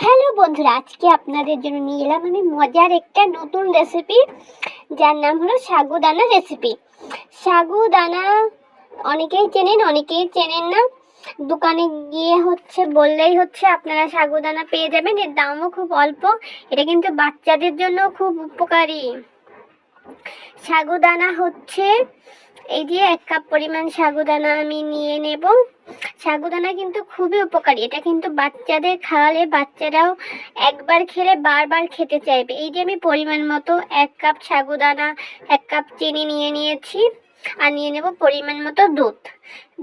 Hello বন্ধুরা, আজকে আপনাদের জন্য নিয়ে এলাম আমি মজার একটা নতুন রেসিপি যার নাম হলো সাগুদানা রেসিপি সাগুদানা অনেকেই চেনেন অনেকেই চেনেন না। দোকানে গিয়ে হচ্ছে, বললেই হচ্ছে আপনারা সাগুদানা পেয়ে যাবেন। এর দামও খুব অল্প, এটা কিন্তু বাচ্চাদের জন্য খুব উপকারী। সাগুদানা হচ্ছে, এই যে এক কাপ পরিমাণ সাগুদানা আমি নিয়ে নেব। সাগুদানা কিন্তু খুবই উপকারী, এটা কিন্তু বাচ্চাদের খাওয়ালে বাচ্চারাও একবার খেলে বারবার খেতে চাইবে। এই যে আমি পরিমাণ মতো এক কাপ সাগুদানা, এক কাপ চিনি নিয়ে নিয়েছি আর নিয়ে নেব পরিমাণ মতো দুধ।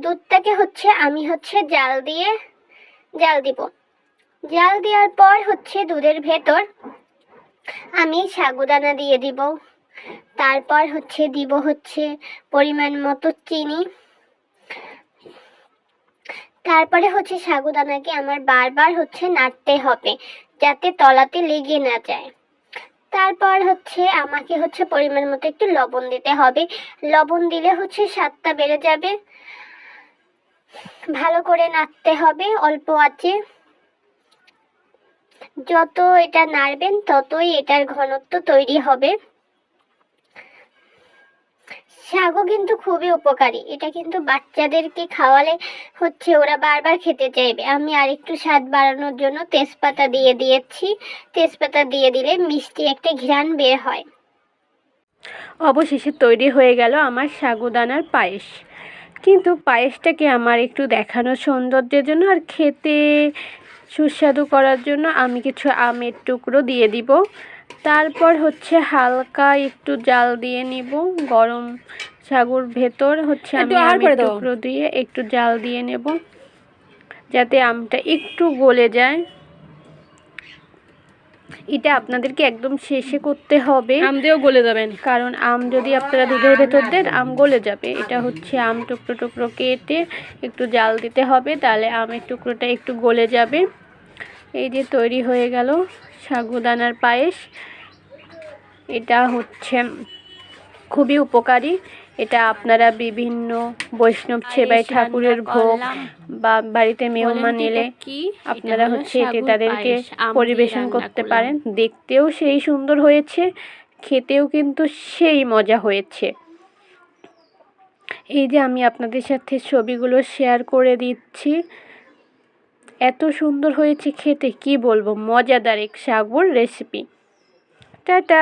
দুধটাকে হচ্ছে, আমি হচ্ছে জাল দিয়ে, জাল দিব। জাল দেওয়ার পর হচ্ছে দুধের ভেতর আমি সাগুদানা দিয়ে দিব। তারপর হচ্ছে দিব হচ্ছে পরিমাণ মতো চিনি। তারপরে হচ্ছে সাগুদানাকে আমার বারবার হচ্ছে নাড়তে হবে, যাতে তলাতে লেগে না যায়। তারপর হচ্ছে আমাকে হচ্ছে পরিমাণ মতো একটু লবণ দিতে হবে। লবণ দিলে হচ্ছে স্বাদটা বেড়ে যাবে। ভালো করে নাড়তে হবে অল্প আছে যত এটা নাড়বেন ততই এটার ঘনত্ব তৈরি হবে। শাকও কিন্তু খুবই উপকারী। এটা কিন্তু বাচ্চাদেরকে খাওয়ালে হচ্ছে ওরা বারবার খেতে চাইবে। আমি আরেকটু স্বাদ বাড়ানোর জন্য তেজপাতা দিয়ে দিয়েছি। তেজপাতা দিয়ে দিলে মিষ্টি একটা ঘ্রাণ বের হয়। অবশেষে তৈরি হয়ে গেল আমার সাগুদানার পায়েস। কিন্তু পায়েসটাকে আমার একটু দেখানো সৌন্দর্যের জন্য আর খেতে সুস্বাদু করার জন্য আমি কিছু আমের টুকরো দিয়ে দিব। তারপর হচ্ছে হালকা একটু জাল দিয়ে নিব গরম সাগুর ভেতর হচ্ছে আমি আমের টুকরো দিয়ে একটু জাল দিয়ে নেব যাতে আমটা একটু গলে যায়। এটা আপনাদেরকে একদম শেষে করতে হবে। আম দিয়েও গলে যাবেন। কারণ আম যদি আপনারা দুধের ভেতর দেন আম গলে যাবে। এটা হচ্ছে আম টুকরো টুকরো কেটে একটু জাল দিতে হবে তাহলে আমের টুকরোটা একটু গলে যাবে। এই যে তৈরি হয়ে গেল সাগুদানার পায়েস। এটা হচ্ছে খুবই উপকারী। এটা আপনারা বিভিন্ন বৈষ্ণব সেবাই ঠাকুরের ভোগ বা বাড়িতে মেহমান এলে আপনারা হচ্ছে এতে তাদেরকে পরিবেশন করতে পারেন। দেখতেও সেই সুন্দর হয়েছে খেতেও কিন্তু সেই মজা হয়েছে। এই যে আমি আপনাদের সাথে ছবিগুলো শেয়ার করে দিচ্ছি। এত সুন্দর হয়েছে খেতে কি বলব? মজাদার এক সাগর রেসিপি টাটা!